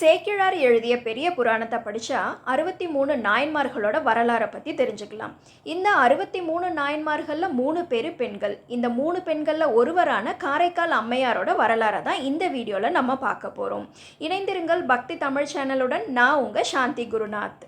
சேக்கிழார் எழுதிய பெரிய புராணத்தை படித்தா அறுபத்தி மூணு நாயன்மார்களோட வரலாறை பற்றி தெரிஞ்சுக்கலாம். இந்த அறுபத்தி மூணு நாயன்மார்களில் மூணு பேர் பெண்கள். இந்த மூணு பெண்களில் ஒருவரான காரைக்கால் அம்மையாரோட வரலாறை தான் இந்த வீடியோவில் நம்ம பார்க்க போகிறோம் இணைந்திருங்கள் பக்தி தமிழ் சேனலுடன். நான் உங்கள் சாந்தி குருநாத்.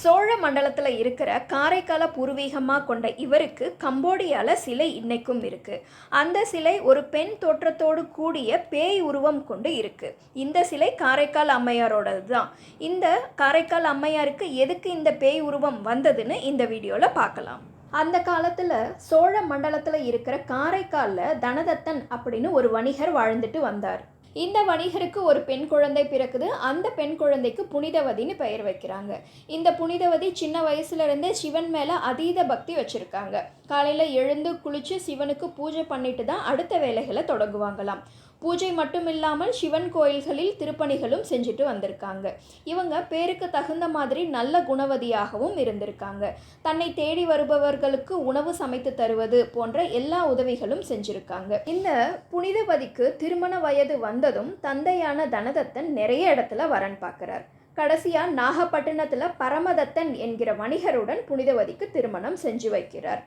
சோழ மண்டலத்தில் இருக்கிற காரைக்கால பூர்வீகமாக கொண்ட இவருக்கு கம்போடியாவில் சிலை இன்னைக்கும் இருக்கு. அந்த சிலை ஒரு பெண் தோற்றத்தோடு கூடிய பேய் உருவம் கொண்டு இருக்கு. இந்த சிலை காரைக்கால் அம்மையாரோடது தான் இந்த காரைக்கால் அம்மையாருக்கு எதுக்கு இந்த பேய் உருவம் வந்ததுன்னு இந்த வீடியோவில் பார்க்கலாம் அந்த காலத்தில் சோழ மண்டலத்தில் இருக்கிற காரைக்காலில் தனதத்தன் அப்படின்னு ஒரு வணிகர் வாழ்ந்துட்டு வந்தார். இந்த வணிகருக்கு ஒரு பெண் குழந்தை பிறக்குது. அந்த பெண் குழந்தைக்கு புனிதவதின்னு பெயர் வைக்கிறாங்க. இந்த புனிதவதி சின்ன வயசுல இருந்தே சிவன் மேல அதீத பக்தி வச்சிருக்காங்க. காலையில எழுந்து குளிச்சு சிவனுக்கு பூஜை பண்ணிட்டு தான் அடுத்த வேலைகளை தொடங்குவாங்களாம். பூஜை மட்டும் இல்லாமல் சிவன் கோயில்களில் திருப்பணிகளும் செஞ்சுட்டு வந்திருக்காங்க. இவங்க பேருக்கு தகுந்த மாதிரி நல்ல குணவதியாகவும் இருந்திருக்காங்க. தன்னை தேடி வருபவர்களுக்கு உணவு சமைத்து தருவது போன்ற எல்லா உதவிகளும் செஞ்சிருக்காங்க. இந்த புனிதவதிக்கு திருமண வயது வந்ததும் தந்தையான தனதத்தன் நிறைய இடத்துல வரன் பார்க்குறார். கடைசியா நாகப்பட்டினத்துல பரமதத்தன் என்கிற வணிகருடன் புனிதவதிக்கு திருமணம் செஞ்சு வைக்கிறார்.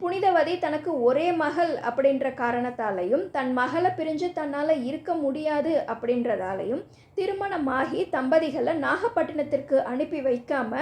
புனிதவதி தனக்கு ஒரே மகள் அப்படின்ற காரணத்தாலையும் தன் மகளை பிரிஞ்சு தன்னால் இருக்க முடியாது அப்படின்றதாலையும் திருமணமாகி தம்பதிகளை நாகப்பட்டினத்திற்கு அனுப்பி வைக்காம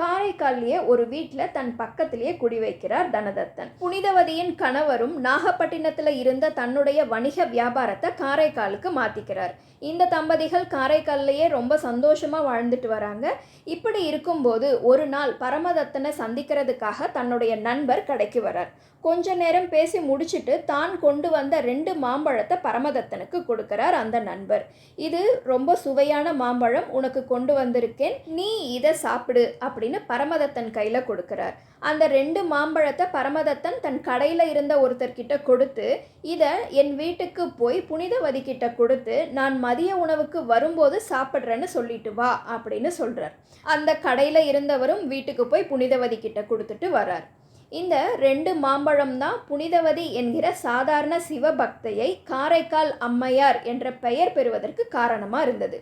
காரைக்காலிலேயே ஒரு வீட்டில் தன் பக்கத்திலேயே குடி வைக்கிறார் தனதத்தன். புனிதவதியின் கணவரும் நாகப்பட்டினத்தில் இருந்த தன்னுடைய வணிக வியாபாரத்தை காரைக்காலுக்கு மாற்றிக்கிறார் இந்த தம்பதிகள் காரைக்கால்லையே ரொம்ப சந்தோஷமாக வாழ்ந்துட்டு வராங்க. இப்படி இருக்கும்போது ஒரு நாள் பரமதத்தனை சந்திக்கிறதுக்காக தன்னுடைய நண்பர் கடைக்கு வரார். கொஞ்ச நேரம் பேசி முடிச்சுட்டு தான் கொண்டு வந்த ரெண்டு மாம்பழத்தை பரமதத்தனுக்கு கொடுக்கிறார் அந்த நண்பர். இது ரொம்ப சுவையான மாம்பழம் உனக்கு கொண்டு வந்திருக்கேன். நீ இதை சாப்பிடு அப்படி அப்படின்னு பரமதத்தன் கையில் கொடுக்கிறார். அந்த ரெண்டு மாம்பழத்தை பரமதத்தன் தன் கடையில் இருந்த ஒருத்தர்கிட்ட கொடுத்து இதை என் வீட்டுக்கு போய் புனிதவதி கிட்ட கொடுத்து நான் மதிய உணவுக்கு வரும்போது சாப்பிட்றேன்னு சொல்லிட்டு வா அப்படின்னு சொல்கிறார் அந்த கடையில் இருந்தவரும் வீட்டுக்கு போய் புனிதவதி கிட்ட கொடுத்துட்டு வரார். இந்த ரெண்டு மாம்பழம் தான் புனிதவதி என்கிற சாதாரண சிவபக்தையை காரைக்கால் அம்மையார் என்ற பெயர் பெறுவதற்கு காரணமாக இருந்தது.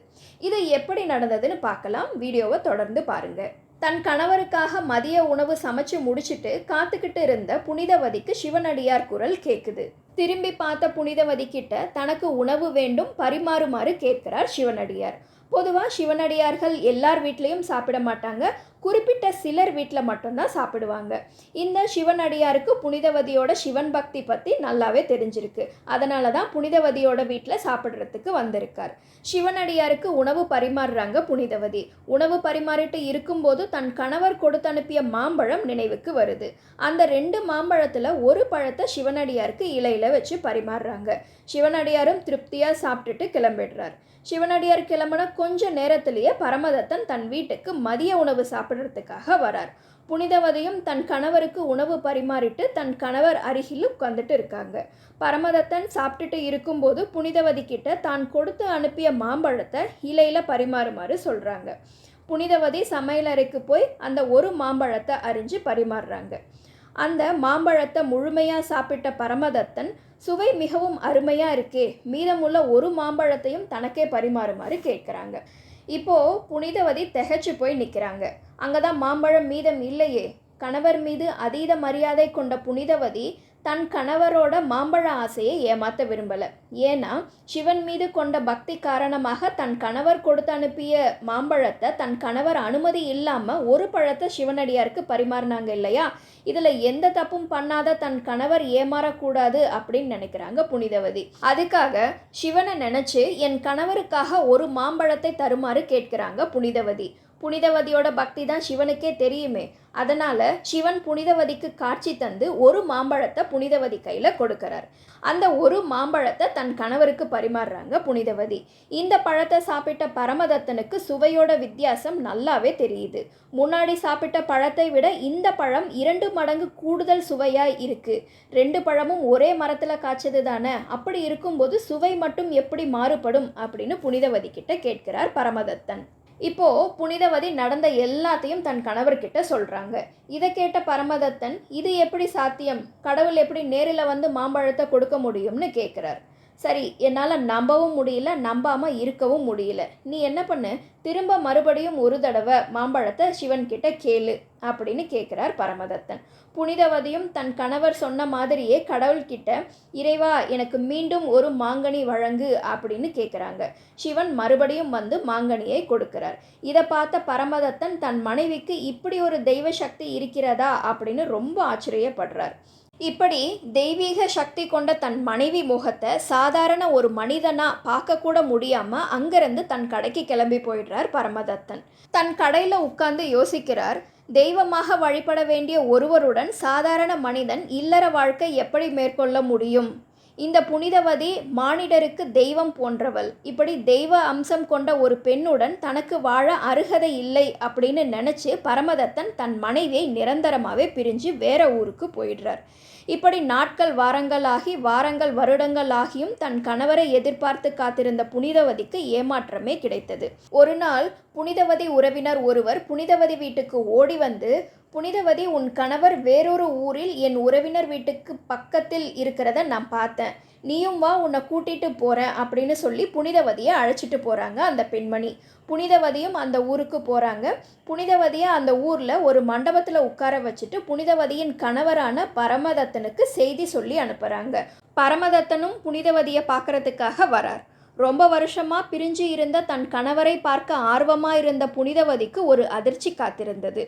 இது எப்படி நடந்ததுன்னு பார்க்கலாம். வீடியோவை தொடர்ந்து பாருங்க. தன் கணவருக்காக மதிய உணவு சமைச்சு முடிச்சிட்டு காத்துக்கிட்டு இருந்த புனிதவதிக்கு சிவனடியார் குரல் கேட்குது திரும்பி பார்த்த புனிதவதி கிட்ட தனக்கு உணவு வேண்டும் பரிமாறுமாறு கேட்கிறார் சிவனடியார். பொதுவாக சிவனடியார்கள் எல்லார் வீட்லேயும் சாப்பிட மாட்டாங்க. குறிப்பிட்ட சிலர் வீட்டில் மட்டும்தான் சாப்பிடுவாங்க. இந்த சிவனடியாருக்கு புனிதவதியோட சிவன் பக்தி பற்றி நல்லாவே தெரிஞ்சிருக்கு. அதனால தான் புனிதவதியோட வீட்டில் சாப்பிட்றதுக்கு வந்திருக்கார். சிவனடியாருக்கு உணவு பரிமாறுறாங்க புனிதவதி. உணவு பரிமாறிட்டு இருக்கும்போது தன் கணவர் கொடுத்து அனுப்பிய மாம்பழம் நினைவுக்கு வருது. அந்த ரெண்டு மாம்பழத்தில் ஒரு பழத்தை சிவனடியாருக்கு இலையில் வச்சு பரிமாறுறாங்க. சிவனடியாரும் திருப்தியாக சாப்பிட்டுட்டு கிளம்பிடுறார். சிவனடியார் கிளம்புன கொஞ்ச நேரத்திலேயே பரமதத்தன் தன் வீட்டுக்கு மதிய உணவு சாப்பிட்றதுக்காக வரார். புனிதவதையும் தன் கணவருக்கு உணவு பரிமாறிட்டு தன் கணவர் அருகில் உட்காந்துட்டு இருக்காங்க. பரமதத்தன் சாப்பிட்டுட்டு இருக்கும்போது புனிதவதி கிட்ட தான் கொடுத்து அனுப்பிய மாம்பழத்தை இலையில பரிமாறுமாறு சொல்றாங்க. புனிதவதி சமையலறைக்கு போய் அந்த ஒரு மாம்பழத்தை அரிஞ்சு பரிமாறுறாங்க. அந்த மாம்பழத்தை முழுமையாக சாப்பிட்ட பரமதத்தன் சுவை மிகவும் அருமையாக இருக்கே. மீதமுள்ள ஒரு மாம்பழத்தையும் தனக்கே பரிமாறுமாறு கேட்குறாங்க. இப்போது புனிதவதி திகச்சு போய் நிற்கிறாங்க அங்கே தான் மாம்பழம் மீதம் இல்லையே. கணவர் மீது அதீத மரியாதை கொண்ட புனிதவதி தன் கணவரோட மாம்பழ ஆசையை ஏமாற்ற விரும்பலை. ஏன்னா சிவன் மீது கொண்ட பக்தி காரணமாக தன் கணவர் கொடுத்து அனுப்பிய மாம்பழத்தை தன் கணவர் அனுமதி இல்லாமல் ஒரு பழத்தை சிவனடியாருக்கு பரிமாறினாங்க இல்லையா? இதில் எந்த தப்பும் பண்ணாத தன் கணவர் ஏமாறக்கூடாது அப்படின்னு நினைக்கிறாங்க புனிதவதி. அதுக்காக சிவனை நினச்சி என் கணவருக்காக ஒரு மாம்பழத்தை தருமாறு கேட்கிறாங்க புனிதவதி. புனிதவதியோட பக்தி தான் சிவனுக்கே தெரியுமே. அதனால் சிவன் புனிதவதிக்கு காட்சி தந்து ஒரு மாம்பழத்தை புனிதவதி கையில் கொடுக்கறார். அந்த ஒரு மாம்பழத்தை தன் கணவருக்கு பரிமாறுறாங்க புனிதவதி. இந்த பழத்தை சாப்பிட்ட பரமதத்தனுக்கு சுவையோட வித்தியாசம் நல்லாவே தெரியுது. முன்னாடி சாப்பிட்ட பழத்தை விட இந்த பழம் இரண்டு மடங்கு கூடுதல் சுவையாக இருக்குது ரெண்டு பழமும் ஒரே மரத்தில் காய்ச்சது தானே? அப்படி இருக்கும்போது சுவை மட்டும் எப்படி மாறுபடும் அப்படின்னு புனிதவதி கிட்ட கேட்கிறார் பரமதத்தன். இப்போது புனிதவதி நடந்த எல்லாத்தையும் தன் கணவர்கிட்ட சொல்கிறாங்க இதை கேட்ட பரமதத்தன் இது எப்படி சாத்தியம்? கடவுள் எப்படி நேரில் வந்து மாம்பழத்தை கொடுக்க முடியும்னு கேட்குறார் சரி என்னால் நம்பவும் முடியல நம்பாமல் இருக்கவும் முடியல. நீ என்ன பண்ணு? திரும்ப மறுபடியும் ஒரு தடவை மாம்பழத்தை சிவன்கிட்ட கேளு அப்படின்னு கேட்குறார் பரமதத்தன். புனிதவதியும் தன் கணவர் சொன்ன மாதிரியே கடவுள்கிட்ட இறைவா எனக்கு மீண்டும் ஒரு மாங்கனி வழங்கு அப்படின்னு கேட்குறாங்க சிவன் மறுபடியும் வந்து மாங்கனியை கொடுக்கிறார். இதை பார்த்த பரமதத்தன் தன் மனைவிக்கு இப்படி ஒரு தெய்வ சக்தி இருக்கிறதா? அப்படின்னு ரொம்ப ஆச்சரியப்படுறார். இப்படி தெய்வீக சக்தி கொண்ட தன் மனைவி முகத்தை சாதாரண ஒரு மனிதனாக பார்க்கக்கூட முடியாமல் அங்கேருந்து தன் கடைக்கு கிளம்பி போயிடுறார் பரமதத்தன். தன் கடையில் உட்கார்ந்து யோசிக்கிறார் தெய்வமாக வழிபட வேண்டிய ஒருவருடன் சாதாரண மனிதன் இல்லற வாழ்க்கை எப்படி மேற்கொள்ள முடியும்? இந்த புனிதவதி மானிடருக்கு தெய்வம் போன்றவள். இப்படி தெய்வ அம்சம் கொண்ட ஒரு பெண்ணுடன் தனக்கு வாழ அருகதை இல்லை அப்படின்னு நினச்சி பரமதத்தன் தன் மனைவியை நிரந்தரமாகவே பிரிஞ்சு வேற ஊருக்கு போயிடுறார். இப்படி நாட்கள் வாரங்களாகி வாரங்கள் வருடங்கள் ஆகியும் தன் கணவரை எதிர்பார்த்து காத்திருந்த புனிதவதிக்கு ஏமாற்றமே கிடைத்தது. ஒரு நாள் புனிதவதி உறவினர் ஒருவர் புனிதவதி வீட்டுக்கு ஓடி வந்து புனிதவதி உன் கணவர் வேறொரு ஊரில் என் உறவினர் வீட்டுக்கு பக்கத்தில் இருக்கிறத நான் பார்த்தேன். நீயும் வா உன்னை கூட்டிகிட்டு போகிறேன் அப்படின்னு சொல்லி புனிதவதியை அழைச்சிட்டு போகிறாங்க அந்த பெண்மணி. புனிதவதியும் அந்த ஊருக்கு போகிறாங்க புனிதவதியை அந்த ஊரில் ஒரு மண்டபத்தில் உட்கார வச்சுட்டு புனிதவதியின் கணவரான பரமதத்தனுக்கு செய்தி சொல்லி அனுப்புகிறாங்க பரமதத்தனும் புனிதவதியை பார்க்கறதுக்காக வரார். ரொம்ப வருஷமாக பிரிஞ்சு இருந்த தன் கணவரை பார்க்க ஆர்வமாக இருந்த புனிதவதிக்கு ஒரு அதிர்ச்சி காத்திருந்தது.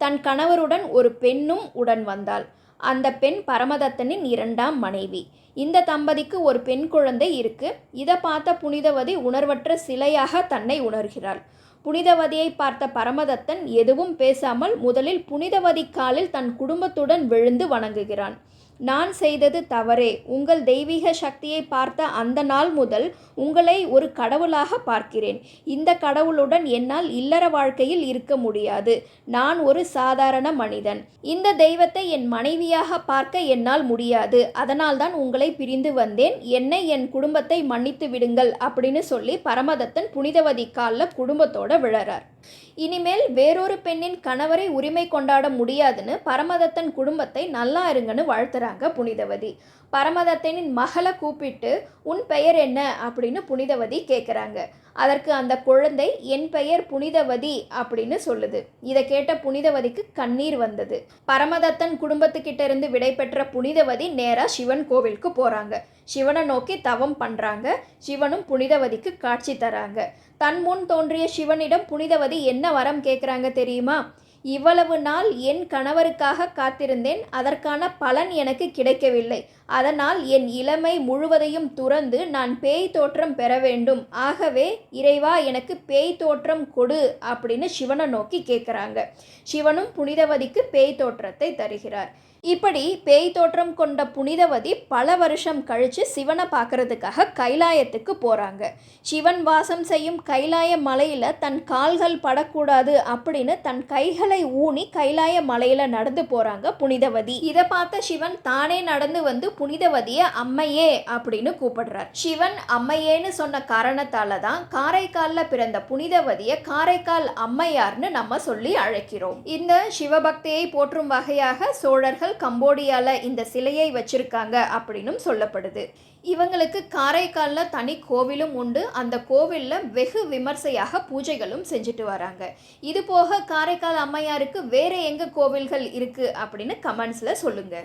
தன் கணவருடன் ஒரு பெண்ணும் உடன் வந்தாள். அந்த பெண் பரமதத்தனின் இரண்டாம் மனைவி. இந்த தம்பதிக்கு ஒரு பெண் குழந்தை இருக்கு. இதை பார்த்த புனிதவதி உணர்வற்ற சிலையாக தன்னை உணர்கிறாள். புனிதவதியை பார்த்த பரமதத்தன் எதுவும் பேசாமல் முதலில் புனிதவதி காலில் தன் குடும்பத்துடன் விழுந்து வணங்குகிறான். நான் செய்தது தவறே. உங்கள் தெய்வீக சக்தியை பார்த்த அந்த நாள் முதல் உங்களை ஒரு கடவுளாக பார்க்கிறேன். இந்த கடவுளுடன் என்னால் இல்லற வாழ்க்கையில் இருக்க முடியாது. நான் ஒரு சாதாரண மனிதன். இந்த தெய்வத்தை என் மனைவியாக பார்க்க என்னால் முடியாது. அதனால்தான் உங்களை பிரிந்து வந்தேன். என்னை என் குடும்பத்தை மன்னித்து விடுங்கள் அப்படின்னு சொல்லி பரமதத்தன் புனிதவதி காலில் குடும்பத்தோட விழறார். இனிமேல் வேறொரு பெண்ணின் கணவரை உரிமை கொண்டாட முடியாதுன்னு பரமதத்தன் குடும்பத்தை நல்லா இருங்கன்னு வாழ்த்துறாங்க புனிதவதி. பரமதத்தனின் மகளை கூப்பிட்டு உன் பெயர் என்ன? அப்படின்னு புனிதவதி கேட்குறாங்க அதற்கு அந்த குழந்தை என் பெயர் புனிதவதி அப்படின்னு சொல்லுது. இதை கேட்ட புனிதவதிக்கு கண்ணீர் வந்தது. பரமதத்தன் குடும்பத்துக்கிட்ட இருந்து விடைபெற்ற புனிதவதி நேராக சிவன் கோவிலுக்கு போகிறாங்க சிவனை நோக்கி தவம் பண்ணுறாங்க சிவனும் புனிதவதிக்கு காட்சி தராங்க. தன் முன் தோன்றிய சிவனிடம் புனிதவதி என்ன வரம் கேட்குறாங்க தெரியுமா? இவ்வளவு நாள் என் கணவருக்காக காத்திருந்தேன். அதற்கான பலன் எனக்கு கிடைக்கவில்லை. அதனால் என் இளமை முழுவதையும் துறந்து நான் பேய் தோற்றம் பெற வேண்டும். ஆகவே இறைவா எனக்கு பேய் தோற்றம் கொடு அப்படின்னு சிவனை நோக்கி கேட்குறாங்க. சிவனும் புனிதவதிக்கு பேய் தோற்றத்தை தருகிறார். இப்படி பேய் தோற்றம் கொண்ட புனிதவதி பல வருஷம் கழித்து சிவனை பார்க்கறதுக்காக கைலாயத்துக்கு போகிறாங்க சிவன் வாசம் செய்யும் கைலாய மலையில் தன் கால்கள் படக்கூடாது அப்படின்னு தன் கைகளை ஊனி கைலாய மலையில் நடந்து போகிறாங்க புனிதவதி. இதை பார்த்த சிவன் தானே நடந்து வந்து புனிதவதிய அம்மையே அப்படின்னு கூப்பிடுறார். சிவன் அம்மையேன்னு சொன்ன காரணத்தால தான் காரைக்காலில் பிறந்த புனிதவதியை காரைக்கால் அம்மையார்னு நம்ம சொல்லி அழைக்கிறோம். இந்த சிவபக்தியை போற்றும் வகையாக சோழர்கள் கம்போடியால இந்த சிலையை வச்சிருக்காங்க அப்படின்னும் சொல்லப்படுது. இவங்களுக்கு காரைக்காலில் தனி கோவிலும் உண்டு. அந்த கோவிலில் வெகு விமர்சையாக பூஜைகளும் செஞ்சுட்டு வராங்க. இது போக காரைக்கால் அம்மையாருக்கு வேற எங்க கோவில்கள் இருக்கு அப்படின்னு கமெண்ட்ஸில் சொல்லுங்க.